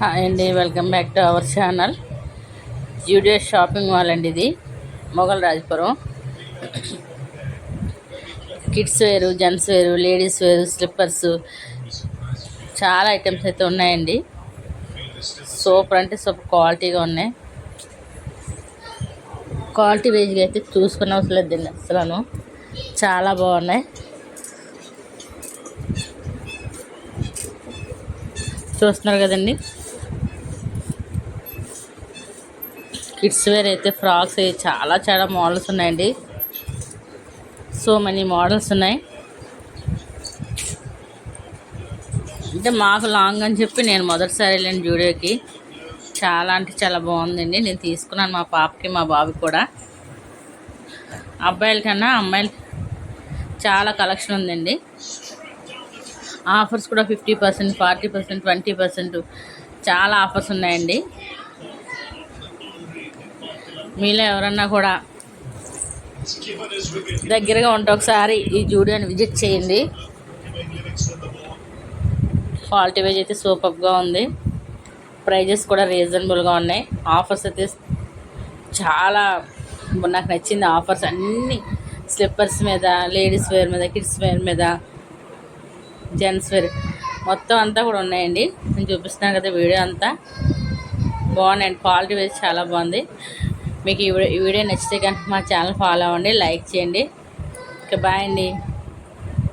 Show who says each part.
Speaker 1: Hi అండి welcome back to our channel. Zudio's shopping mall అండి ఇది మొఘల్ రాజపురం. కిడ్స్ వేరు జెంట్స్ వేరు లేడీస్ వేరు స్లిప్పర్స్ చాలా ఐటమ్స్ అయితే ఉన్నాయండి. సూపర్ అంటే సూపర్ క్వాలిటీగా ఉన్నాయి. క్వాలిటీ వేజ్గా అయితే చూసుకున్న అవసరం దీన్ని అసలు చాలా బాగున్నాయి. చూస్తున్నారు కదండి. కిడ్స్ వేర్ అయితే ఫ్రాక్స్ చాలా చాలా మోడల్స్ ఉన్నాయండి. సో మెనీ మోడల్స్ ఉన్నాయి. అంటే మాకు లాంగ్ అని చెప్పి నేను మొదటిసారి వెళ్ళాను జూడియోకి. చాలా అంటే చాలా బాగుందండి. నేను తీసుకున్నాను మా పాపకి మా బాబు కూడా. అబ్బాయిల కన్నా అమ్మాయిలు చాలా కలెక్షన్ ఉందండి. ఆఫర్స్ కూడా fifty percent forty percent twenty percent చాలా ఆఫర్స్ ఉన్నాయండి. మీలో ఎవరన్నా కూడా దగ్గరగా ఉంటే ఒకసారి ఈ జూడియోని విజిట్ చేయండి. క్వాలిటీ వైజ్ అయితే సూపర్గా ఉంది. ప్రైజెస్ కూడా రీజనబుల్గా ఉన్నాయి. ఆఫర్స్ అయితే చాలా నాకు నచ్చింది ఆఫర్స్ అన్నీ. స్లిప్పర్స్ మీద లేడీస్ వేర్ మీద కిడ్స్ వేర్ మీద జెంట్స్ వేర్ మొత్తం అంతా కూడా ఉన్నాయండి. నేను చూపిస్తున్నాను కదా వీడియో అంతా. బాగున్నాయండి. క్వాలిటీ వైజ్ చాలా బాగుంది. మీకు ఈ వీడియో నచ్చితే కనుక మా ఛానల్ ఫాలో అవ్వండి లైక్ చేయండి. ఓకే బాయ్ అండి.